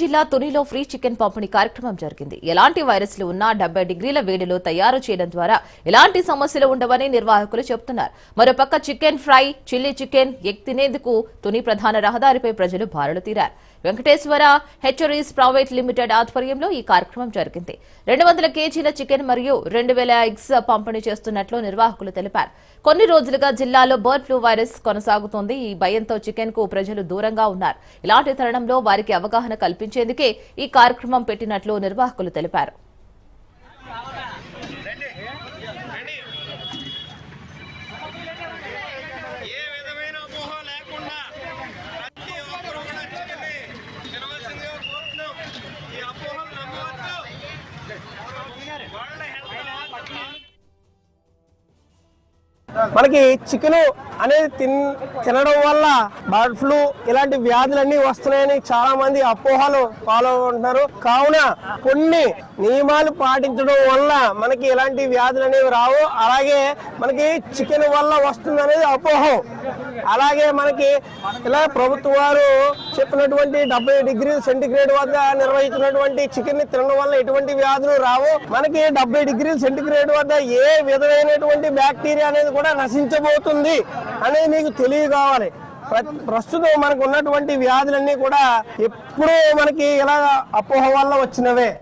జిల్లా తునిలో free chicken పంపిణీ కార్యక్రమం జరిగింది. ఎలాంటి వైరస్లు ఉన్నా డెబ్బై డిగ్రీల వేడిలో తయారు చేయడం ద్వారా ఎలాంటి సమస్యలు ఉండవని నిర్వాహకులు చెబుతున్నారు. మరోపక్క chicken fry chilli chicken egg తినేందుకు Tuni ప్రధాన రహదారిపై ప్రజలు బారులు తీరారు. వెంకటేశ్వర హెచ్చరీస్ ప్రైవేట్ లిమిటెడ్ ఆధ్వర్యంలో ఈ కార్యక్రమం జరిగింది. రెండు వందల కేజీల చికెన్ మరియు రెండు వేల ఎగ్స్ పంపిణీ చేస్తున్నట్లు నిర్వాహకులు తెలిపారు. కొన్ని రోజులుగా జిల్లాలో బర్డ్ ఫ్లూ వైరస్ కొనసాగుతోంది. ఈ భయంతో చికెన్కు ప్రజలు దూరంగా ఉన్నారు. ఇలాంటి తరుణంలో వారికి అవగాహన కల్పించేందుకే ఈ కార్యక్రమం పెట్టినట్లు నిర్వాహకులు తెలిపారు. ఏ విధమైన మనకి చికెన్ అనేది తిన్ తినడం వల్ల బర్డ్ ఫ్లూ ఇలాంటి వ్యాధులన్నీ వస్తున్నాయని చాలా మంది అపోహలు ఫాలో ఉంటున్నారు కావున కొన్ని నియమాలు పాటించడం వల్ల మనకి ఇలాంటి వ్యాధులు అనేవి రావు. అలాగే మనకి చికెన్ వల్ల వస్తుంది అనేది అపోహం. అలాగే మనకి ఇలా ప్రభుత్వ వారు చెప్పినటువంటి డెబ్బై డిగ్రీ సెంటిగ్రేడ్ వద్ద నిర్వహించినటువంటి చికెన్ని తినడం వల్ల ఎటువంటి వ్యాధులు రావు. మనకి డెబ్బై డిగ్రీ సెంటిగ్రేడ్ వద్ద ఏ విధమైనటువంటి బ్యాక్టీరియా అనేది కూడా నశించబోతుంది అనేది మీకు తెలియకావాలి ప్ర- ప్రస్తుతం మనకు ఉన్నటువంటి వ్యాధులన్నీ కూడా ఎప్పుడూ మనకి ఇలా అపోహ వల్ల వచ్చినవే.